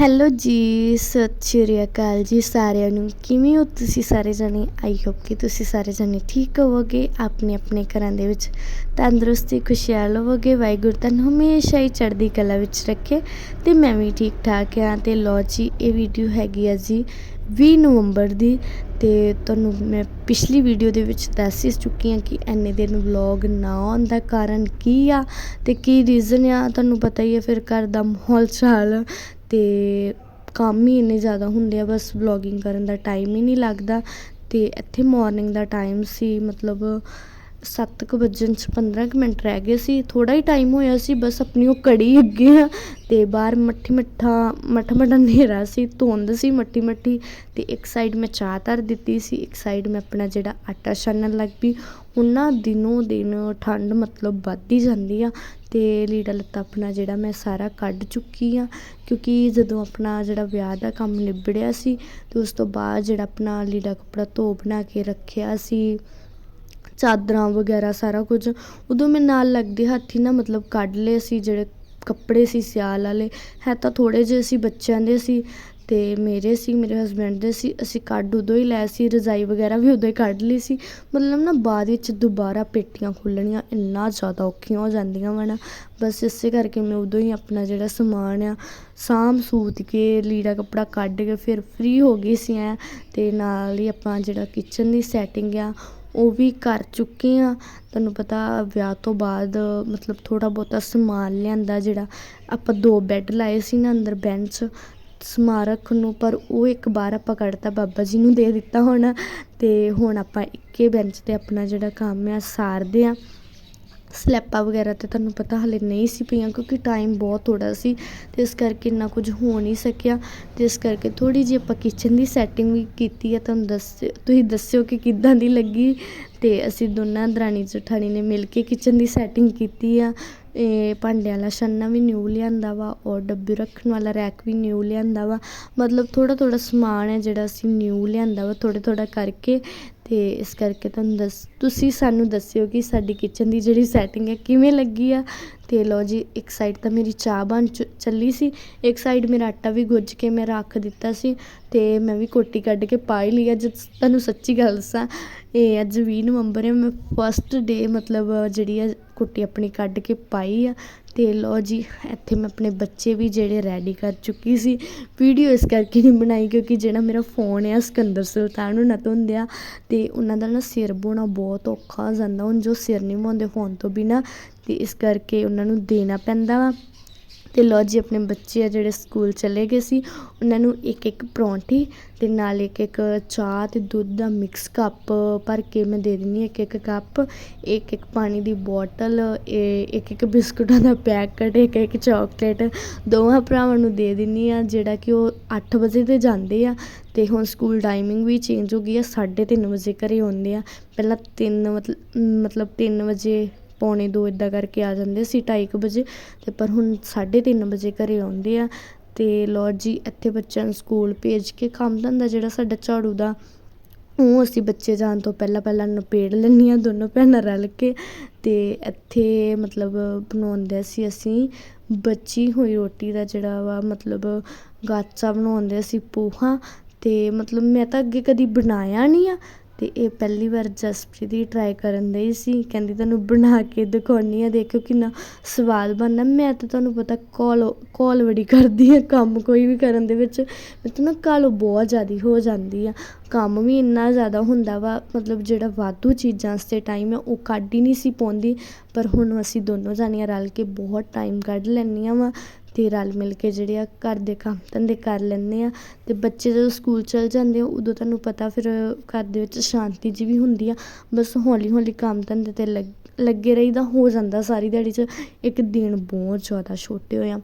Hello ਜੀ, ਸਤਿ ਸ਼੍ਰੀ ਅਕਾਲ ਜੀ ਸਾਰਿਆਂ ਨੂੰ। ਕਿਵੇਂ ਹੋ ਤੁਸੀਂ ਸਾਰੇ ਜਣੇ? ਆਈ ਹੋਪ ਕਿ ਤੁਸੀਂ ਸਾਰੇ ਜਣੇ ਠੀਕ ਹੋਵੋਗੇ, ਆਪਣੇ ਆਪਣੇ ਘਰਾਂ ਦੇ ਵਿੱਚ ਤੰਦਰੁਸਤੀ, ਖੁਸ਼ਹਾਲ ਹੋਵੋਗੇ, ਵਾਹਿਗੁਰੂ ਤੁਹਾਨੂੰ ਹਮੇਸ਼ਾ ਹੀ ਚੜ੍ਹਦੀ ਕਲਾ ਵਿੱਚ ਰੱਖੇ ਤੇ ਮੈਂ ਵੀ ਠੀਕ ਠਾਕ ਹਾਂ ਤੇ ਲੋ ਜੀ, ਇਹ ਵੀਡੀਓ ਹੈਗੀ ਆ ਜੀ 20 ਨਵੰਬਰ ਦੀ ਤੇ ਤੁਹਾਨੂੰ ਮੈਂ ਪਿਛਲੀ ਵੀਡੀਓ ਦੇ ਵਿੱਚ ਦੱਸ ਹੀ ਚੁੱਕੀ ਹਾਂ ਕਿ ਐਨੇ ਦਿਨ ਵਲੌਗ ਨਾ ਆਉਣ ਦਾ ਕਾਰਨ ਕੀ ਆ ਤੇ ਕੀ ਰੀਜ਼ਨ ਆ, ਤੁਹਾਨੂੰ ਪਤਾ ਹੀ ਹੈ ਫਿਰ ਘਰ ਦਾ ਮਾਹੌਲ ਚਾਲ ਅਤੇ ਕੰਮ ਹੀ ਇੰਨੇ ਜ਼ਿਆਦਾ ਹੁੰਦੇ ਆ, ਬਸ ਵਲੋਗਿੰਗ ਕਰਨ ਦਾ ਟਾਈਮ ਹੀ ਨਹੀਂ ਲੱਗਦਾ ਅਤੇ ਇੱਥੇ ਮੋਰਨਿੰਗ ਦਾ ਟਾਈਮ ਸੀ, ਮਤਲਬ ਸੱਤ ਕੁ ਵੱਜਣ 'ਚ 15 ਕੁ ਮਿੰਟ ਰਹਿ ਗਏ ਸੀ, ਥੋੜ੍ਹਾ ਹੀ ਟਾਈਮ ਹੋਇਆ ਸੀ, ਬਸ ਆਪਣੀ ਉਹ ਕੜੀ ਅੱਗੇ ਆ ਅਤੇ ਬਾਹਰ ਮੱਠੀ ਮੱਠਾ ਮੱਠਾ ਮੱਠਾ ਹਨੇਰਾ ਸੀ, ਧੁੰਦ ਸੀ ਮੱਠੀ ਮੱਠੀ ਅਤੇ ਇੱਕ ਸਾਈਡ ਮੈਂ ਚਾਹ ਧਰ ਦਿੱਤੀ ਸੀ, ਇੱਕ ਸਾਈਡ ਮੈਂ ਆਪਣਾ ਜਿਹੜਾ ਆਟਾ ਛਾਨਣ ਲੱਗ ਪਈ ਉਹਨਾਂ ਦਿਨੋਂ ਦਿਨ ਠੰਡ ਮਤਲਬ ਵੱਧਦੀ ਜਾਂਦੀ ਆ ਅਤੇ ਲੀੜਾ ਲੱਤਾ ਆਪਣਾ ਜਿਹੜਾ ਮੈਂ ਸਾਰਾ ਕੱਢ ਚੁੱਕੀ ਹਾਂ ਕਿਉਂਕਿ ਜਦੋਂ ਆਪਣਾ ਜਿਹੜਾ ਵਿਆਹ ਦਾ ਕੰਮ ਨਿਬੜਿਆ ਸੀ ਅਤੇ ਉਸ ਤੋਂ ਬਾਅਦ ਜਿਹੜਾ ਆਪਣਾ ਲੀੜਾ ਕੱਪੜਾ ਧੋ ਬਣਾ ਕੇ ਰੱਖਿਆ ਸੀ, ਚਾਦਰਾਂ ਵਗੈਰਾ ਸਾਰਾ ਕੁਝ, ਉਦੋਂ ਮੈਂ ਨਾਲ ਲੱਗਦੇ ਹੱਥੀ ਨਾ ਮਤਲਬ ਕੱਢ ਲਏ ਸੀ ਜਿਹੜੇ ਕੱਪੜੇ ਸੀ ਸਿਆਲ ਵਾਲੇ, ਹੈ ਤਾਂ ਥੋੜ੍ਹੇ ਜਿਹੇ ਸੀ, ਬੱਚਿਆਂ ਦੇ ਸੀ ਅਤੇ ਮੇਰੇ ਸੀ, ਮੇਰੇ ਹਸਬੈਂਡ ਦੇ ਸੀ, ਅਸੀਂ ਕੱਢ ਉਦੋਂ ਹੀ ਲੈ ਸੀ, ਰਜ਼ਾਈ ਵਗੈਰਾ ਵੀ ਉਦੋਂ ਹੀ ਕੱਢ ਲਈ ਸੀ। ਮਤਲਬ ਨਾ ਬਾਅਦ ਵਿੱਚ ਦੁਬਾਰਾ ਪੇਟੀਆਂ ਖੋਲਣੀਆਂ ਇੰਨਾ ਜ਼ਿਆਦਾ ਔਖੀਆਂ ਹੋ ਜਾਂਦੀਆਂ ਵਾ ਨਾ। ਬਸ ਇਸੇ ਕਰਕੇ ਮੈਂ ਉਦੋਂ ਹੀ ਆਪਣਾ ਜਿਹੜਾ ਸਮਾਨ ਆ, ਸਾਂਭ ਸੂਤ ਕੇ, ਲੀੜਾ ਕੱਪੜਾ ਕੱਢ ਕੇ ਫਿਰ ਫ੍ਰੀ ਹੋ ਗਈ ਸੀ ਐਂ। ਅਤੇ ਨਾਲ ਹੀ ਆਪਾਂ ਜਿਹੜਾ ਕਿਚਨ ਦੀ ਸੈਟਿੰਗ ਆ, ਉਹ ਵੀ ਕਰ ਚੁੱਕੇ ਹਾਂ ਤੁਹਾਨੂੰ ਪਤਾ ਵਿਆਹ ਤੋਂ ਬਾਅਦ ਮਤਲਬ ਥੋੜ੍ਹਾ ਬਹੁਤਾ ਸਮਾਨ ਲਿਆਂਦਾ ਜਿਹੜਾ ਆਪਾਂ ਦੋ ਬੈੱਡ ਲਾਏ ਸੀ ਨਾ ਅੰਦਰ ਬੈਂਚ ਸਮਾਰਕ ਨੂੰ, ਪਰ ਉਹ ਇੱਕ ਬਾਰ ਆਪਾਂ ਕੱਢਤਾ, ਬਾਬਾ ਜੀ ਨੂੰ ਦੇ ਦਿੱਤਾ ਹੁਣ। ਅਤੇ ਹੁਣ ਆਪਾਂ ਇੱਕੇ ਬੈਂਚ ਤੇ ਆਪਣਾ ਜਿਹੜਾ ਕੰਮ ਆ, ਸਾਰਦੇ ਹਾਂ ਸਲੈਪਾਂ ਵਗੈਰਾ ਤਾਂ ਤੁਹਾਨੂੰ ਪਤਾ ਹਾਲੇ ਨਹੀਂ ਸੀ ਪਈਆਂ, ਕਿਉਂਕਿ ਟਾਈਮ ਬਹੁਤ ਥੋੜ੍ਹਾ ਸੀ। ਅਤੇ ਇਸ ਕਰਕੇ ਇੰਨਾ ਕੁਝ ਹੋ ਨਹੀਂ ਸਕਿਆ। ਤੇ ਇਸ ਕਰਕੇ ਥੋੜ੍ਹੀ ਜਿਹੀ ਆਪਾਂ ਕਿਚਨ ਦੀ ਸੈਟਿੰਗ ਵੀ ਕੀਤੀ ਆ। ਤੁਹਾਨੂੰ ਦੱਸ, ਤੁਸੀਂ ਦੱਸਿਓ ਕਿ ਕਿੱਦਾਂ ਦੀ ਲੱਗੀ। ਅਤੇ ਅਸੀਂ ਦੋਨਾਂ ਦਰਾਣੀ ਜਠਾਣੀ ਨੇ ਮਿਲ ਕੇ ਕਿਚਨ ਦੀ ਸੈਟਿੰਗ ਕੀਤੀ ਆ। ਇਹ ਭਾਂਡੇ ਵਾਲਾ ਛੰਨਾ ਵੀ ਨਿਊ ਲਿਆਂਦਾ ਵਾ, ਔਰ ਡੱਬੇ ਰੱਖਣ ਵਾਲਾ ਰੈਕ ਵੀ ਨਿਊ ਲਿਆਂਦਾ ਵਾ। ਮਤਲਬ ਥੋੜਾ ਥੋੜਾ ਸਮਾਨ ਹੈ ਜਿਹੜਾ ਅਸੀਂ ਨਿਊ ਲਿਆਂਦਾ ਵਾ ਥੋੜਾ ਥੋੜਾ ਕਰਕੇ। ਅਤੇ ਇਸ ਕਰਕੇ ਤੁਹਾਨੂੰ ਦੱਸ, ਤੁਸੀਂ ਸਾਨੂੰ ਦੱਸਿਓ ਕਿ ਸਾਡੀ ਕਿਚਨ ਦੀ ਜਿਹੜੀ ਸੈਟਿੰਗ ਹੈ ਕਿਵੇਂ ਲੱਗੀ ਆ। ਅਤੇ ਲਓ ਜੀ, ਇੱਕ ਸਾਈਡ ਤਾਂ ਮੇਰੀ ਚਾਹ ਬਣ ਚ- ਚੱਲੀ ਸੀ। ਇੱਕ ਸਾਈਡ ਮੇਰਾ ਆਟਾ ਵੀ ਗੁੱਝ ਕੇ ਮੈਂ ਰੱਖ ਦਿੱਤਾ ਸੀ। ਅਤੇ ਮੈਂ ਵੀ ਕੋਟੀ ਕੱਢ ਕੇ ਪਾ ਹੀ ਲਈ ਅੱਜ ਤੁਹਾਨੂੰ ਸੱਚੀ ਗੱਲ ਦੱਸਾਂ, ਇਹ ਅੱਜ 20 ਨਵੰਬਰ ਹੈ, ਮੈਂ ਫਸਟ ਡੇ ਮਤਲਬ ਜਿਹੜੀ ਆ ਕੁੱਟੀ ਆਪਣੀ ਕੱਢ ਕੇ ਪਾਈ ਆ। ਅਤੇ ਲਓ ਜੀ, ਇੱਥੇ ਮੈਂ ਆਪਣੇ ਬੱਚੇ ਵੀ ਜਿਹੜੇ ਰੈਡੀ ਕਰ ਚੁੱਕੀ ਸੀ। ਵੀਡੀਓ ਇਸ ਕਰਕੇ ਨਹੀਂ ਬਣਾਈ ਕਿਉਂਕਿ ਜਿਹੜਾ ਮੇਰਾ ਫੋਨ ਆ, ਸਿਕੰਦਰ ਸੁਲਤਾਨ ਉਹਨਾਂ ਤੋਂ ਹੁੰਦਿਆ ਅਤੇ ਉਹਨਾਂ ਦਾ ਨਾ ਸਿਰ ਬੋਣਾ ਬਹੁਤ ਔਖਾ ਹੋ ਜਾਂਦਾ। ਹੁਣ ਜੋ ਸਿਰ ਨਹੀਂ ਬੋਂਦੇ ਫੋਨ ਤੋਂ ਬਿਨਾ ਅਤੇ ਇਸ ਕਰਕੇ ਉਹਨਾਂ ਨੂੰ ਦੇਣਾ ਪੈਂਦਾ ਵਾ। ਅਤੇ ਲਓ ਜੀ, ਆਪਣੇ ਬੱਚੇ ਆ ਜਿਹੜੇ ਸਕੂਲ ਚਲੇ ਗਏ ਸੀ, ਉਹਨਾਂ ਨੂੰ ਇੱਕ ਇੱਕ ਪਰੌਂਠੀ ਅਤੇ ਨਾਲ ਇੱਕ ਇੱਕ ਚਾਹ ਅਤੇ ਦੁੱਧ ਦਾ ਮਿਕਸ ਕੱਪ ਭਰ ਕੇ ਮੈਂ ਦੇ ਦਿੰਦੀ ਇੱਕ ਇੱਕ ਕੱਪ ਇੱਕ ਇੱਕ ਪਾਣੀ ਦੀ ਬੋਟਲ, ਇਹ ਇੱਕ ਇੱਕ ਬਿਸਕੁਟਾਂ ਦਾ ਪੈਕਟ, ਇੱਕ ਇੱਕ ਚਾਕਲੇਟ ਦੋਵਾਂ ਭਰਾਵਾਂ ਨੂੰ ਦੇ ਦਿੰਦੀ ਆ ਜਿਹੜਾ ਕਿ ਉਹ 8 ਵਜੇ ਤੇ ਜਾਂਦੇ ਆ ਅਤੇ ਹੁਣ ਸਕੂਲ ਟਾਈਮਿੰਗ ਵੀ ਚੇਂਜ ਹੋ ਗਈ ਆ 3:30 ਵਜੇ ਘਰੇ ਆਉਂਦੇ ਆ, ਪਹਿਲਾਂ 3 ਮਤਲਬ ਮਤਲਬ 3 ਵਜੇ ਪੌਣੇ ਦੋ ਇੱਦਾਂ ਕਰਕੇ ਆ ਜਾਂਦੇ ਸੀ ਢਾਈ ਕੁ ਵਜੇ। ਅਤੇ ਪਰ ਹੁਣ 3:30 ਵਜੇ ਘਰੇ ਆਉਂਦੇ ਆ। ਅਤੇ ਲੋ ਜੀ, ਇੱਥੇ ਬੱਚਿਆਂ ਨੂੰ ਸਕੂਲ ਭੇਜ ਕੇ ਕੰਮ ਧੰਦਾ ਜਿਹੜਾ ਸਾਡਾ ਝਾੜੂ ਦਾ, ਉਹ ਅਸੀਂ ਬੱਚੇ ਜਾਣ ਤੋਂ ਪਹਿਲਾਂ ਪਹਿਲਾਂ ਨਿਪੇੜ ਲੈਂਦੀਆਂ ਦੋਨੋਂ ਭੈਣਾਂ ਰਲ ਕੇ। ਅਤੇ ਇੱਥੇ ਮਤਲਬ ਬਣਾਉਂਦੇ ਸੀ ਅਸੀਂ ਬਚੀ ਹੋਈ ਰੋਟੀ ਦਾ ਜਿਹੜਾ ਵਾ, ਮਤਲਬ ਗਾਚਾ ਬਣਾਉਂਦੇ ਸੀ ਪੋਹਾ। ਅਤੇ ਮਤਲਬ ਮੈਂ ਤਾਂ ਅੱਗੇ ਕਦੀ ਬਣਾਇਆ ਨਹੀਂ ਆ। ਅਤੇ ਇਹ ਪਹਿਲੀ ਵਾਰ ਜਸਪ੍ਰੀਤ ਦੀ ਟਰਾਈ ਕਰਨ ਦੇ ਸੀ। ਕਹਿੰਦੀ ਤੁਹਾਨੂੰ ਬਣਾ ਕੇ ਦਿਖਾਉਂਦੀ ਹਾਂ ਦੇਖਿਓ ਕਿੰਨਾ ਸਵਾਦ ਬਣਨਾ। ਮੈਂ ਤਾਂ ਤੁਹਾਨੂੰ ਪਤਾ ਕਾਲ ਘੋਲ ਬੜੀ ਕਰਦੀ ਹਾਂ ਕੰਮ ਕੋਈ ਵੀ ਕਰਨ ਦੇ ਵਿੱਚ ਮੈਂ ਤਾਂ ਨਾ ਕਾਲੋ ਬਹੁਤ ਜ਼ਿਆਦਾ ਹੋ ਜਾਂਦੀ ਆ। ਕੰਮ ਵੀ ਇੰਨਾ ਜ਼ਿਆਦਾ ਹੁੰਦਾ ਵਾ, ਮਤਲਬ ਜਿਹੜਾ ਵਾਧੂ ਚੀਜ਼ਾਂ ਵਾਸਤੇ ਟਾਈਮ ਹੈ ਉਹ ਕੱਢ ਹੀ ਨਹੀਂ ਸੀ ਪਾਉਂਦੀ। ਪਰ ਹੁਣ ਅਸੀਂ ਦੋਨੋਂ ਜਾਣੀਆਂ ਰਲ ਕੇ ਬਹੁਤ ਟਾਈਮ ਕੱਢ ਲੈਂਦੀਆਂ ਵਾ। ਅਤੇ ਰਲ ਮਿਲ ਕੇ ਜਿਹੜੇ ਆ ਘਰ ਦੇ ਕੰਮ ਧੰਦੇ ਕਰ ਲੈਂਦੇ ਹਾਂ ਅਤੇ ਬੱਚੇ ਜਦੋਂ ਸਕੂਲ ਚਲ ਜਾਂਦੇ ਆ, ਉਦੋਂ ਤੁਹਾਨੂੰ ਪਤਾ ਫਿਰ ਘਰ ਦੇ ਵਿੱਚ ਸ਼ਾਂਤੀ ਜਿਹੀ ਵੀ ਹੁੰਦੀ ਆ, ਬਸ ਹੌਲੀ ਹੌਲੀ ਕੰਮ ਧੰਦੇ ਤੇ ਲੱਗ- ਲੱਗੇ ਰਹੀਦਾ, ਹੋ ਜਾਂਦਾ ਸਾਰੀ ਦਿਹਾੜੀ 'ਚ। ਇੱਕ ਦਿਨ ਬਹੁਤ ਜ਼ਿਆਦਾ ਛੋਟੇ ਹੋਇਆ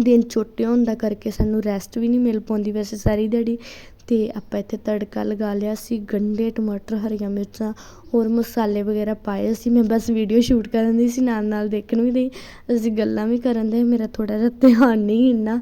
ਦਿਨ ਛੋਟੇ ਹੋਣ ਦਾ ਕਰਕੇ ਸਾਨੂੰ ਰੈਸਟ ਵੀ ਨਹੀਂ ਮਿਲ ਪਾਉਂਦੀ ਵੈਸੇ ਸਾਰੀ ਦਿਹਾੜੀ। ਅਤੇ ਆਪਾਂ ਇੱਥੇ ਤੜਕਾ ਲਗਾ ਲਿਆ ਸੀ, ਗੰਢੇ, ਟਮਾਟਰ, ਹਰੀਆਂ ਮਿਰਚਾਂ ਹੋਰ ਮਸਾਲੇ ਵਗੈਰਾ ਪਾਏ ਸੀ। ਮੈਂ ਬਸ ਵੀਡੀਓ ਸ਼ੂਟ ਕਰਨ ਦੀ ਸੀ, ਨਾਲ ਨਾਲ ਦੇਖਣ ਵੀ ਦੀ ਅਸੀਂ ਗੱਲਾਂ ਵੀ ਕਰਨ ਦੇ, ਮੇਰਾ ਥੋੜ੍ਹਾ ਜਿਹਾ ਧਿਆਨ ਨਹੀਂ ਇੰਨਾ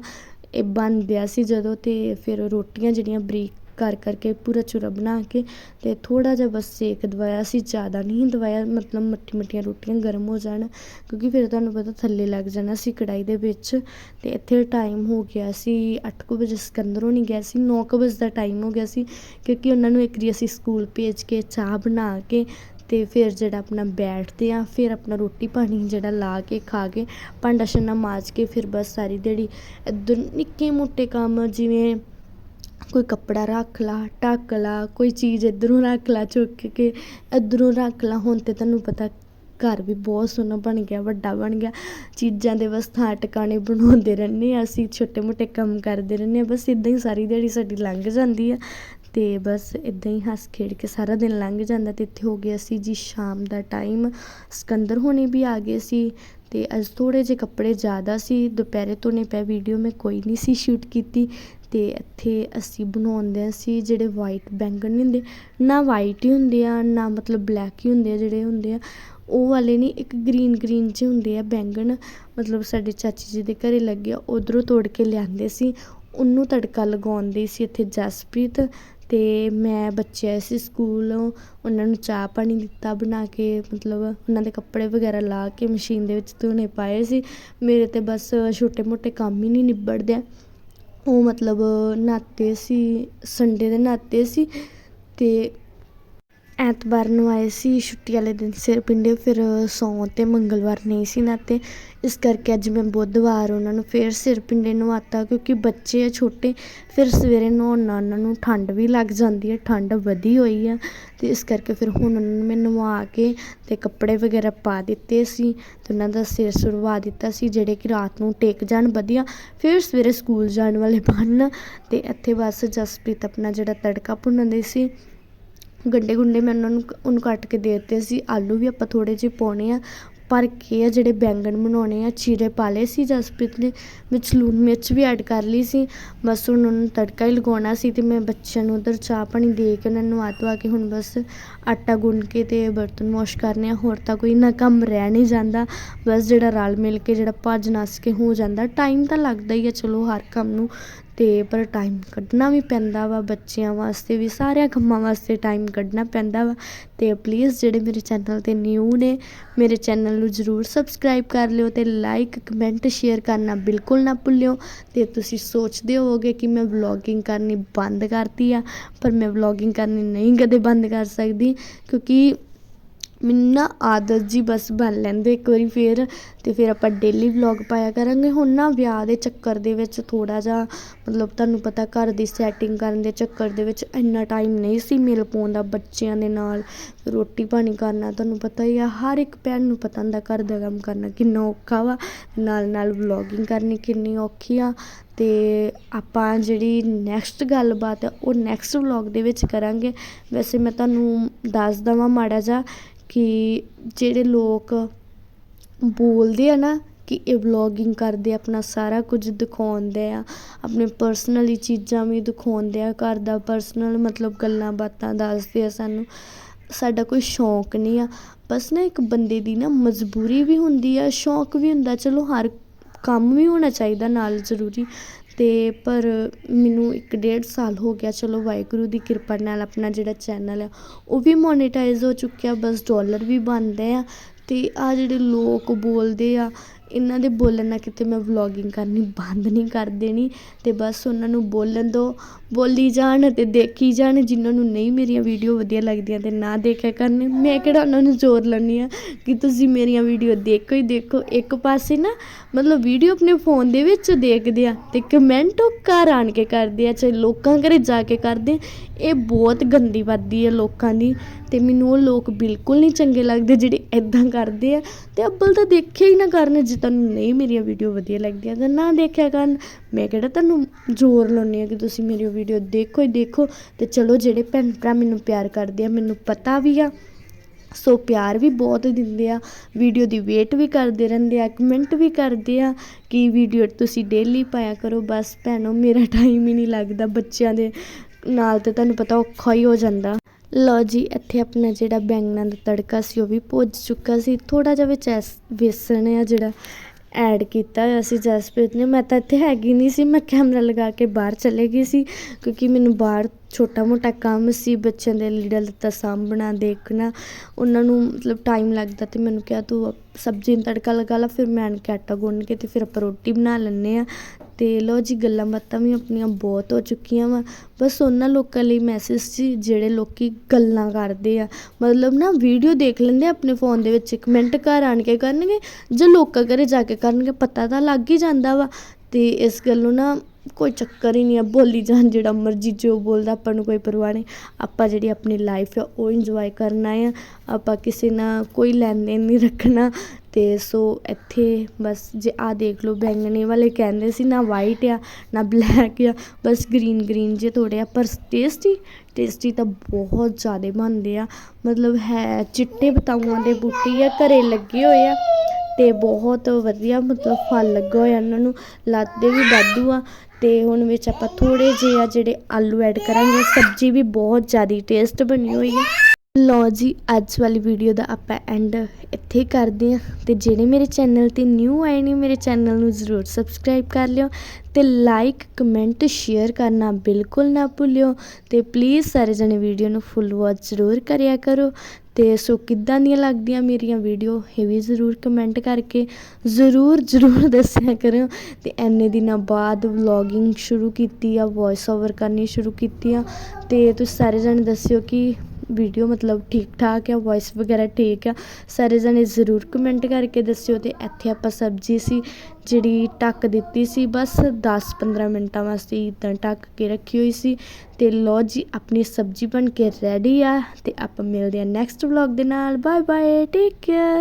ਇਹ ਬਣ ਗਿਆ ਸੀ ਜਦੋਂ ਅਤੇ ਫਿਰ ਰੋਟੀਆਂ ਜਿਹੜੀਆਂ ਬਰੀਕ ਕਰ ਕਰਕੇ ਪੂਰਾ ਚੂਰਾ ਬਣਾ ਕੇ ਅਤੇ ਥੋੜ੍ਹਾ ਜਿਹਾ ਬਸ ਸੇਕ ਦਵਾਇਆ ਸੀ, ਜ਼ਿਆਦਾ ਨਹੀਂ ਦਵਾਇਆ, ਮਤਲਬ ਮੱਠੀ ਮੱਠੀਆਂ ਰੋਟੀਆਂ ਗਰਮ ਹੋ ਜਾਣ ਕਿਉਂਕਿ ਫਿਰ ਤੁਹਾਨੂੰ ਪਤਾ ਥੱਲੇ ਲੱਗ ਜਾਣਾ ਸੀ ਕੜਾਹੀ ਦੇ ਵਿੱਚ ਅਤੇ ਇੱਥੇ ਟਾਈਮ ਹੋ ਗਿਆ ਸੀ ਅੱਠ ਕੁ ਵਜੇ, ਸਿਕੰਦਰ ਨਹੀਂ ਗਿਆ ਸੀ, ਨੌ ਕੁ ਵਜੇ ਦਾ ਟਾਈਮ ਹੋ ਗਿਆ ਸੀ ਕਿਉਂਕਿ ਉਹਨਾਂ ਨੂੰ ਇੱਕ ਵਾਰੀ ਅਸੀਂ ਸਕੂਲ ਭੇਜ ਕੇ ਚਾਹ ਬਣਾ ਕੇ ਅਤੇ ਫਿਰ ਜਿਹੜਾ ਆਪਣਾ ਬੈਠਦੇ ਹਾਂ, ਫਿਰ ਆਪਣਾ ਰੋਟੀ ਪਾਣੀ ਜਿਹੜਾ ਲਾ ਕੇ ਖਾ ਕੇ ਭਾਂਡਾ ਛੰਨਾ ਮਾਜ ਕੇ ਫਿਰ ਬਸ ਸਾਰੀ ਦਿਹਾੜੀ ਇੱਧਰ ਨਿੱਕੇ ਮੋਟੇ ਕੰਮ ਜਿਵੇਂ ਕੋਈ ਕੱਪੜਾ ਰੱਖ ਲਾ, ਢੱਕ ਲਾ, ਕੋਈ ਚੀਜ਼ ਇੱਧਰੋਂ ਰੱਖ ਲਾ, ਚੁੱਕ ਕੇ ਇੱਧਰੋਂ ਰੱਖ ਲਾ। ਹੁਣ ਤਾਂ ਤੁਹਾਨੂੰ ਪਤਾ ਘਰ ਵੀ ਬਹੁਤ ਸੋਹਣਾ ਬਣ ਗਿਆ, ਵੱਡਾ ਬਣ ਗਿਆ। ਚੀਜ਼ਾਂ ਦੇ ਬਸ ਥਾਂ ਟਿਕਾਣੇ ਬਣਾਉਂਦੇ ਰਹਿੰਦੇ ਹਾਂ ਅਸੀਂ ਛੋਟੇ ਮੋਟੇ ਕੰਮ ਕਰਦੇ ਰਹਿੰਦੇ ਹਾਂ, ਬਸ ਇਦਾਂ ਹੀ ਸਾਰੀ ਦਿਹਾੜੀ ਸਾਡੀ ਲੰਘ ਜਾਂਦੀ ਆ। ਤੇ ਬਸ ਇਦਾਂ ਹੀ ਹੱਸ ਖੇਡ ਕੇ ਸਾਰਾ ਦਿਨ ਲੰਘ ਜਾਂਦਾ ਤੇ ਇੱਥੇ ਹੋ ਗਿਆ ਸੀ ਜੀ ਸ਼ਾਮ ਦਾ ਟਾਈਮ। ਸਿਕੰਦਰ ਹੋਣੀ ਵੀ ਆ ਗਏ ਸੀ ਤੇ ਅੱਜ ਥੋੜ੍ਹੇ ਜਿਹੇ ਕੱਪੜੇ ਜ਼ਿਆਦਾ ਸੀ, ਦੁਪਹਿਰੇ ਧੋਣੇ ਪਏ, ਵੀਡੀਓ ਮੈਂ ਕੋਈ ਨਹੀਂ ਸੀ ਸ਼ੂਟ ਕੀਤੀ। ਅਤੇ ਇੱਥੇ ਅਸੀਂ ਬਣਾਉਂਦੇ ਸੀ ਜਿਹੜੇ ਵਾਈਟ ਬੈਂਗਣ ਨਹੀਂ ਹੁੰਦੇ, ਨਾ ਵਾਈਟ ਹੀ ਹੁੰਦੇ ਆ, ਨਾ ਮਤਲਬ ਬਲੈਕ ਹੀ ਹੁੰਦੇ ਆ ਜਿਹੜੇ ਹੁੰਦੇ ਆ। ਉਹ ਵਾਲੇ ਨਹੀਂ ਇੱਕ ਗ੍ਰੀਨ ਗ੍ਰੀਨ ਜਿਹੇ ਹੁੰਦੇ ਆ ਬੈਂਗਣ। ਮਤਲਬ ਸਾਡੇ ਚਾਚੀ ਜੀ ਦੇ ਘਰ ਲੱਗੇ ਆ, ਉੱਧਰੋਂ ਤੋੜ ਕੇ ਲਿਆਂਦੇ ਸੀ। ਉਹਨੂੰ ਤੜਕਾ ਲਗਾਉਂਦੇ ਸੀ ਇੱਥੇ ਜਸਪ੍ਰੀਤ ਅਤੇ ਮੈਂ ਬੱਚੇ ਆਏ ਸੀ ਸਕੂਲੋਂ। ਉਹਨਾਂ ਨੂੰ ਚਾਹ ਪਾਣੀ ਦਿੱਤਾ ਬਣਾ ਕੇ, ਮਤਲਬ ਉਹਨਾਂ ਦੇ ਕੱਪੜੇ ਵਗੈਰਾ ਲਾ ਕੇ ਮਸ਼ੀਨ ਦੇ ਵਿੱਚ ਧੋਣੇ ਪਾਏ ਸੀ। ਮੇਰੇ ਤਾਂ ਬਸ ਛੋਟੇ ਮੋਟੇ ਕੰਮ ਹੀ ਨਹੀਂ ਨਿਬੜਦੇ। ਉਹ ਮਤਲਬ ਨਹਾਤੇ ਸੀ ਸੰਡੇ ਦੇ ਨਹਾਤੇ ਸੀ ਅਤੇ ਐਤਵਾਰ ਨੂੰ ਆਏ ਸੀ, ਛੁੱਟੀ ਵਾਲੇ ਦਿਨ ਸਿਰ ਪਿੰਡੇ, ਫਿਰ ਸੌਂ ਅਤੇ ਮੰਗਲਵਾਰ ਨਹੀਂ ਸੀ ਨਹਾਤੇ ਇਸ ਕਰਕੇ ਅੱਜ ਮੈਂ ਬੁੱਧਵਾਰ ਉਹਨਾਂ ਨੂੰ ਫਿਰ ਸਿਰ ਪਿੰਡੇ ਨਵਾਤਾ ਕਿਉਂਕਿ ਬੱਚੇ ਆ ਛੋਟੇ, ਫਿਰ ਸਵੇਰੇ ਨਹਾਉਣ ਨਾਲ ਉਹਨਾਂ ਨੂੰ ਠੰਡ ਵੀ ਲੱਗ ਜਾਂਦੀ ਹੈ, ਠੰਡ ਵਧੀ ਹੋਈ ਆ ਅਤੇ ਇਸ ਕਰਕੇ ਫਿਰ ਹੁਣ ਉਹਨਾਂ ਨੂੰ ਮੈਂ ਨਵਾ ਕੇ ਅਤੇ ਕੱਪੜੇ ਵਗੈਰਾ ਪਾ ਦਿੱਤੇ ਸੀ ਅਤੇ ਉਹਨਾਂ ਦਾ ਸਿਰ ਸੁਰਵਾ ਦਿੱਤਾ ਸੀ, ਜਿਹੜੇ ਕਿ ਰਾਤ ਨੂੰ ਟੇਕ ਜਾਣ ਵਧੀਆ, ਫਿਰ ਸਵੇਰੇ ਸਕੂਲ ਜਾਣ ਵਾਲੇ ਬਣ ਅਤੇ ਇੱਥੇ ਬਸ ਜਸਪ੍ਰੀਤ ਆਪਣਾ ਜਿਹੜਾ ਤੜਕਾ ਭੁੰਨਦੇ ਸੀ ਗੰਡੇ ਗੁੰਡੇ ਮੈਂ ਉਹਨਾਂ ਨੂੰ ਉਹਨੂੰ ਕੱਟ ਕੇ ਦੇ ਦਿੱਤੇ ਸੀ। ਆਲੂ ਵੀ ਆਪਾਂ ਥੋੜ੍ਹੇ ਜਿਹੇ ਪਾਉਣੇ ਆ। ਭਰ ਕੇ ਆ, ਜਿਹੜੇ ਬੈਂਗਣ ਬਣਾਉਣੇ ਆ, ਚੀਰੇ ਪਾ ਲਏ ਸੀ ਜਸਪ੍ਰੀਤ ਨੇ, ਵਿੱਚ ਲੂਣ ਮਿਰਚ ਵੀ ਐਡ ਕਰ ਲਈ ਸੀ। ਬਸ ਹੁਣ ਉਹਨੂੰ ਤੜਕਾ ਹੀ ਲਗਾਉਣਾ ਸੀ ਅਤੇ ਮੈਂ ਬੱਚਿਆਂ ਨੂੰ ਉਧਰ ਚਾਹ ਪਾਣੀ ਦੇ ਕੇ ਉਹਨਾਂ ਨੂੰ ਨਵਾ ਧਵਾ ਕੇ ਹੁਣ ਬਸ ਆਟਾ ਗੁੰਨ ਕੇ ਅਤੇ ਬਰਤਨ ਵਾਸ਼ ਕਰਨੇ ਆ। ਹੋਰ ਤਾਂ ਕੋਈ ਨਾ ਕੰਮ ਰਹਿ ਨਹੀਂ ਜਾਂਦਾ। ਬਸ ਜਿਹੜਾ ਰਲ ਮਿਲ ਕੇ ਜਿਹੜਾ ਭੱਜ ਨੱਸ ਕੇ ਹੋ ਜਾਂਦਾ ਟਾਈਮ ਤਾਂ ਲੱਗਦਾ ਹੀ ਆ। ਚਲੋ ਹਰ ਕੰਮ ਨੂੰ ਅਤੇ ਪਰ ਟਾਈਮ ਕੱਢਣਾ ਵੀ ਪੈਂਦਾ ਵਾ ਬੱਚਿਆਂ ਵਾਸਤੇ ਵੀ, ਸਾਰਿਆਂ ਕੰਮਾਂ ਵਾਸਤੇ ਟਾਈਮ ਕੱਢਣਾ ਪੈਂਦਾ ਵਾ। ਅਤੇ ਪਲੀਜ਼ ਜਿਹੜੇ ਮੇਰੇ ਚੈਨਲ ਤੇ ਨਿਊ ਨੇ, ਮੇਰੇ ਚੈਨਲ ਨੂੰ ਜਰੂਰ ਸਬਸਕ੍ਰਾਈਬ ਕਰ ਲਿਓ ਅਤੇ ਲਾਈਕ ਕਮੈਂਟ ਸ਼ੇਅਰ ਕਰਨਾ ਬਿਲਕੁਲ ਨਾ ਭੁੱਲਿਓ। ਅਤੇ ਤੁਸੀਂ ਸੋਚਦੇ ਹੋਵੋਗੇ ਕਿ ਮੈਂ ਵਲੋਗਿੰਗ ਕਰਨੀ ਬੰਦ ਕਰਤੀ ਆ, ਪਰ ਮੈਂ ਵਲੋਗਿੰਗ ਕਰਨੀ ਨਹੀਂ ਕਦੇ ਬੰਦ ਕਰ ਸਕਦੀ, ਕਿਉਂਕਿ ਮੈਨੂੰ ਨਾ ਆਦਤ ਜੀ ਬਸ ਬਣ ਲੈਂਦੇ ਇੱਕ ਵਾਰੀ ਫਿਰ ਅਤੇ ਫਿਰ ਆਪਾਂ ਡੇਲੀ ਵਲੋਗ ਪਾਇਆ ਕਰਾਂਗੇ। ਹੁਣ ਨਾ ਵਿਆਹ ਦੇ ਚੱਕਰ ਦੇ ਵਿੱਚ ਥੋੜ੍ਹਾ ਜਿਹਾ ਮਤਲਬ ਤੁਹਾਨੂੰ ਪਤਾ ਘਰ ਦੀ ਸੈਟਿੰਗ ਕਰਨ ਦੇ ਚੱਕਰ ਦੇ ਵਿੱਚ ਇੰਨਾ ਟਾਈਮ ਨਹੀਂ ਸੀ ਮਿਲ ਪਾਉਂਦਾ ਬੱਚਿਆਂ ਦੇ ਨਾਲ। ਰੋਟੀ ਪਾਣੀ ਕਰਨਾ ਤੁਹਾਨੂੰ ਪਤਾ ਹੀ ਆ, ਹਰ ਇੱਕ ਭੈਣ ਨੂੰ ਪਤਾ ਹੁੰਦਾ ਘਰ ਦਾ ਕੰਮ ਕਰਨਾ ਕਿੰਨਾ ਔਖਾ ਵਾ ਨਾਲ ਨਾਲ ਵਲੋਗਿੰਗ ਕਰਨੀ ਕਿੰਨੀ ਔਖੀ ਆ। ਅਤੇ ਆਪਾਂ ਜਿਹੜੀ ਨੈਕਸਟ ਗੱਲਬਾਤ ਆ, ਉਹ ਨੈਕਸਟ ਵਲੌਗ ਦੇ ਵਿੱਚ ਕਰਾਂਗੇ। ਵੈਸੇ ਮੈਂ ਤੁਹਾਨੂੰ ਦੱਸ ਦਵਾਂ ਮਾੜਾ ਜਿਹਾ ਕਿ ਜਿਹੜੇ ਲੋਕ ਬੋਲਦੇ ਆ ਨਾ ਕਿ ਇਹ ਵਲੋਗਿੰਗ ਕਰਦੇ ਆਪਣਾ ਸਾਰਾ ਕੁਝ ਦਿਖਾਉਂਦੇ ਆ, ਆਪਣੇ ਪਰਸਨਲੀ ਚੀਜ਼ਾਂ ਵੀ ਦਿਖਾਉਂਦੇ ਆ, ਘਰ ਦਾ ਪਰਸਨਲ ਮਤਲਬ ਗੱਲਾਂ ਬਾਤਾਂ ਦੱਸਦੇ ਆ ਸਾਨੂੰ। ਸਾਡਾ ਕੋਈ ਸ਼ੌਂਕ ਨਹੀਂ ਆ। ਬਸ ਨਾ ਇੱਕ ਬੰਦੇ ਦੀ ਨਾ ਮਜਬੂਰੀ ਵੀ ਹੁੰਦੀ ਆ, ਸ਼ੌਂਕ ਵੀ ਹੁੰਦਾ, ਚਲੋ ਹਰ ਕੰਮ ਵੀ ਹੋਣਾ ਚਾਹੀਦਾ ਨਾਲ ਜ਼ਰੂਰੀ। ਤੇ ਪਰ ਮੈਨੂੰ ਇੱਕ ਡੇਢ ਸਾਲ ਹੋ ਗਿਆ, ਚਲੋ ਵਾਹਿਗੁਰੂ ਦੀ ਕਿਰਪਾ ਨਾਲ ਆਪਣਾ ਜਿਹੜਾ ਚੈਨਲ ਆ, ਉਹ ਵੀ ਮੋਨੀਟਾਈਜ਼ ਹੋ ਚੁੱਕਿਆ, ਬਸ ਡੋਲਰ ਵੀ ਬਣਦੇ ਆ ਅਤੇ ਆਹ ਜਿਹੜੇ ਲੋਕ ਬੋਲਦੇ ਆ ਇਹਨਾਂ ਦੇ ਬੋਲਣ ਨਾਲ ਕਿਤੇ ਮੈਂ ਵਲੋਗਿੰਗ ਕਰਨੀ ਬੰਦ ਨਹੀਂ ਕਰ ਦੇਣੀ ਅਤੇ ਬਸ ਉਹਨਾਂ ਨੂੰ ਬੋਲਣ ਦਿਓ ਬੋਲੀ ਜਾਣ ਅਤੇ ਦੇਖੀ ਜਾਣ, ਜਿਨ੍ਹਾਂ ਨੂੰ ਨਹੀਂ ਮੇਰੀਆਂ ਵੀਡੀਓ ਵਧੀਆ ਲੱਗਦੀਆਂ ਅਤੇ ਨਾ ਦੇਖਿਆ ਕਰਨ। ਮੈਂ ਕਿਹੜਾ ਉਹਨਾਂ ਨੂੰ ਜ਼ੋਰ ਲਾਉਂਦੀ ਹਾਂ ਕਿ ਤੁਸੀਂ ਮੇਰੀਆਂ ਵੀਡੀਓ ਦੇਖੋ ਹੀ ਦੇਖੋ। ਇੱਕ ਪਾਸੇ ਨਾ ਮਤਲਬ ਵੀਡੀਓ ਆਪਣੇ ਫੋਨ ਦੇ ਵਿੱਚ ਦੇਖਦੇ ਆ ਅਤੇ ਕਮੈਂਟ ਉਹ ਘਰ ਆਣ ਕੇ ਕਰਦੇ ਆ, ਚਾਹੇ ਲੋਕਾਂ ਘਰੇ ਜਾ ਕੇ ਕਰਦੇ ਇਹ ਬਹੁਤ ਗੰਦੀ ਬਾਦੀ ਹੈ ਲੋਕਾਂ ਦੀ। ਅਤੇ ਮੈਨੂੰ ਉਹ ਲੋਕ ਬਿਲਕੁਲ ਨਹੀਂ ਚੰਗੇ ਲੱਗਦੇ ਜਿਹੜੇ ਇੱਦਾਂ ਕਰਦੇ ਆ। ਅਤੇ ਅੱਬਲ ਤਾਂ ਦੇਖਿਆ ਹੀ ਨਾ ਕਰਨ, ਜੇ ਤੁਹਾਨੂੰ ਨਹੀਂ ਮੇਰੀਆਂ ਵੀਡੀਓ ਵਧੀਆ ਲੱਗਦੀਆਂ ਤਾਂ ਨਾ ਦੇਖਿਆ ਕਰਨ। ਮੈਂ ਕਿਹੜਾ ਤੁਹਾਨੂੰ ਜ਼ੋਰ ਲਾਉਂਦੀ ਆ ਕਿ ਤੁਸੀਂ ਮੇਰੀ ਵੀਡੀਓ ਦੇਖੋ ਹੀ ਦੇਖੋ। ਅਤੇ ਚਲੋ ਜਿਹੜੇ ਭੈਣ ਭਰਾ ਮੈਨੂੰ ਪਿਆਰ ਕਰਦੇ ਆ, ਮੈਨੂੰ ਪਤਾ ਵੀ ਆ। ਸੋ ਪਿਆਰ ਵੀ ਬਹੁਤ ਦਿੰਦੇ ਆ। ਵੀਡੀਓ ਦੀ ਵੇਟ ਵੀ ਕਰਦੇ ਰਹਿੰਦੇ ਆ ਕਮੈਂਟ ਵੀ ਕਰਦੇ ਆ ਕਿ ਵੀਡੀਓ ਤੁਸੀਂ ਡੇਲੀ ਪਾਇਆ ਕਰੋ। ਬਸ ਭੈਣੋ, ਮੇਰਾ ਟਾਈਮ ਹੀ ਨਹੀਂ ਲੱਗਦਾ ਬੱਚਿਆਂ ਦੇ ਨਾਲ ਤੇ ਤੁਹਾਨੂੰ ਪਤਾ ਔਖਾ ਹੀ ਹੋ ਜਾਂਦਾ। ਲਓ ਜੀ, ਇੱਥੇ ਆਪਣਾ ਜਿਹੜਾ ਬੈਂਗਣਾ ਦਾ ਤੜਕਾ ਸੀ, ਉਹ ਵੀ ਭੁੱਜ ਚੁੱਕਾ ਸੀ। ਥੋੜਾ ਜਿਹਾ ਵਿੱਚ ਐਸ, ਵੇਸਣ ਆ ਜਿਹੜਾ ਐਡ ਕੀਤਾ ਹੋਇਆ ਸੀ ਜਸਪ੍ਰੀਤ ਨੇ। ਮੈਂ ਤਾਂ ਇੱਥੇ ਹੈਗੀ ਨਹੀਂ ਸੀ, ਮੈਂ ਕੈਮਰਾ ਲਗਾ ਕੇ ਬਾਹਰ ਚਲੇ ਗਈ ਸੀ, ਕਿਉਂਕਿ ਮੈਨੂੰ ਬਾਹਰ ਛੋਟਾ ਮੋਟਾ ਕੰਮ ਸੀ, ਬੱਚਿਆਂ ਦੇ ਲੀੜਾ ਲੱਤਾ ਸਾਂਭਣਾ, ਦੇਖਣਾ। ਉਹਨਾਂ ਨੂੰ ਮਤਲਬ ਟਾਈਮ ਲੱਗਦਾ ਅਤੇ ਮੈਨੂੰ ਕਿਹਾ, ਤੂੰ ਸਬਜ਼ੀ ਨੂੰ ਤੜਕਾ ਲਗਾ ਲਾ, ਫਿਰ ਮੈਂ ਆਣ ਕੇ ਆਟਾ ਗੁੰਨ ਕੇ ਅਤੇ ਫਿਰ ਆਪਾਂ ਰੋਟੀ ਬਣਾ ਲੈਂਦੇ ਹਾਂ। ਅਤੇ ਲਓ ਜੀ, ਗੱਲਾਂ ਬਾਤਾਂ ਵੀ ਆਪਣੀਆਂ ਬਹੁਤ ਹੋ ਚੁੱਕੀਆਂ ਵਾ। ਬਸ ਉਹਨਾਂ ਲੋਕਾਂ ਲਈ ਮੈਸੇਜ ਸੀ, ਜਿਹੜੇ ਲੋਕ ਗੱਲਾਂ ਕਰਦੇ ਆ। ਮਤਲਬ ਨਾ ਵੀਡੀਓ ਦੇਖ ਲੈਂਦੇ ਆਪਣੇ ਫੋਨ ਦੇ ਵਿੱਚ ਕਮੈਂਟ ਘਰ ਆਣ ਕੇ ਕਰਨਗੇ ਜਾਂ ਲੋਕਾਂ ਘਰੇ ਜਾ ਕੇ ਕਰਨਗੇ, ਪਤਾ ਤਾਂ ਲੱਗ ਹੀ ਜਾਂਦਾ ਵਾ। ਅਤੇ ਇਸ ਗੱਲ ਨੂੰ ਨਾ ਕੋਈ ਚੱਕਰ ਹੀ ਨਹੀਂ ਆ, ਬੋਲੀ ਜਾਣ ਜਿਹੜਾ ਮਰਜ਼ੀ ਜੋ ਬੋਲਦਾ, ਆਪਾਂ ਨੂੰ ਕੋਈ ਪਰਵਾਹ ਨਹੀਂ। ਆਪਾਂ ਜਿਹੜੀ ਆਪਣੀ ਲਾਈਫ ਆ, ਉਹ ਇੰਜੋਏ ਕਰਨਾ ਆ। ਆਪਾਂ ਕਿਸੇ ਨਾਲ ਕੋਈ ਲੈਣ ਦੇਣ ਨਹੀਂ ਰੱਖਣਾ। ਤੇ ਸੋ ਇੱਥੇ ਬਸ ਜੇ ਆ ਦੇਖ ਲਓ, ਬੈਂਗਣੀ ਵਾਲੇ ਕਹਿੰਦੇ ਸੀ, ਨਾ ਵਾਈਟ ਆ, ਨਾ ਬਲੈਕ ਆ, ਬਸ ਗ੍ਰੀਨ ਗ੍ਰੀਨ ਜੇ ਥੋੜੇ ਆ, ਪਰ ਟੇਸਟੀ ਟੇਸਟੀ ਤਾਂ ਬਹੁਤ ਜ਼ਿਆਦਾ ਬਣਦੇ ਆ। ਮਤਲਬ ਹੈ ਚਿੱਟੇ ਬਤਾਊਆਂ ਦੇ ਬੂਟੇ ਆ, ਘਰੇ ਲੱਗੇ ਹੋਏ ਆ। ਤੇ ਬਹੁਤ ਵਧੀਆ ਮਤਲਬ ਫਲ ਲੱਗਾ ਹੋਇਆ ਇਹਨਾਂ ਨੂੰ। ਲੱਦੇ ਵੀ ਵਾਧੂ ਆ। ਅਤੇ ਹੁਣ ਵਿੱਚ ਆਪਾਂ ਥੋੜ੍ਹੇ ਜਿਹੇ ਆ ਜਿਹੜੇ ਆਲੂ ਐਡ ਕਰਾਂਗੇ ਸਬਜ਼ੀ ਵੀ ਬਹੁਤ ਜ਼ਿਆਦਾ ਟੇਸਟ ਬਣੀ ਹੋਈ ਹੈ ਲਓ ਜੀ, ਅੱਜ ਵਾਲੀ ਵੀਡੀਓ ਦਾ ਆਪਾਂ ਐਂਡ ਇੱਥੇ ਕਰਦੇ ਹਾਂ ਤੇ ਜਿਹੜੇ ਮੇਰੇ ਚੈਨਲ ਤੇ ਨਿਊ ਆਏ ਨੇ, ਮੇਰੇ ਚੈਨਲ ਨੂੰ ਜ਼ਰੂਰ ਸਬਸਕ੍ਰਾਈਬ ਕਰ ਲਿਓ ਤੇ ਲਾਈਕ ਕਮੈਂਟ ਸ਼ੇਅਰ ਕਰਨਾ ਬਿਲਕੁਲ ਨਾ ਭੁੱਲਿਓ ਤੇ ਪਲੀਜ਼ ਸਾਰੇ ਜਣੇ ਵੀਡੀਓ ਨੂੰ ਫੁੱਲ ਵਾਚ ਜ਼ਰੂਰ ਕਰਿਆ ਕਰੋ। ਅਤੇ ਸੋ ਕਿੱਦਾਂ ਦੀਆਂ ਲੱਗਦੀਆਂ ਮੇਰੀਆਂ ਵੀਡੀਓ ਇਹ ਵੀ ਜ਼ਰੂਰ ਕਮੈਂਟ ਕਰਕੇ ਜ਼ਰੂਰ ਜ਼ਰੂਰ ਦੱਸਿਆ ਕਰਿਓ। ਅਤੇ ਐਨੇ ਦਿਨਾਂ ਬਾਅਦ ਵਲੋਗਿੰਗ ਸ਼ੁਰੂ ਕੀਤੀ ਆ ਵੌਇਸ ਓਵਰ ਕਰਨੀ ਸ਼ੁਰੂ ਕੀਤੀ ਆ। ਅਤੇ ਤੁਸੀਂ ਸਾਰੇ ਜਣੇ ਦੱਸਿਓ ਕਿ ਵੀਡੀਓ ਮਤਲਬ ਠੀਕ ਠਾਕ ਆ ਵੌਇਸ ਵਗੈਰਾ ਠੀਕ ਆ, ਸਾਰੇ ਜਣੇ ਜ਼ਰੂਰ ਕਮੈਂਟ ਕਰਕੇ ਦੱਸਿਓ ਤੇ ਇੱਥੇ ਆਪਾਂ ਸਬਜ਼ੀ ਸੀ ਜਿਹੜੀ ਢੱਕ ਦਿੱਤੀ ਸੀ, ਬਸ 10-15 ਮਿੰਟਾਂ ਵਾਸਤੇ ਇਦਾਂ ਢੱਕ ਕੇ ਰੱਖੀ ਹੋਈ ਸੀ ਤੇ ਲੋ ਜੀ, ਆਪਣੀ ਸਬਜ਼ੀ ਬਣ ਕੇ ਰੈਡੀ ਆ ਤੇ ਆਪਾਂ ਮਿਲਦੇ ਆ ਨੈਕਸਟ ਵਲੌਗ ਦੇ ਨਾਲ ਬਾਏ ਬਾਏ ਟੇਕ ਕੇਅਰ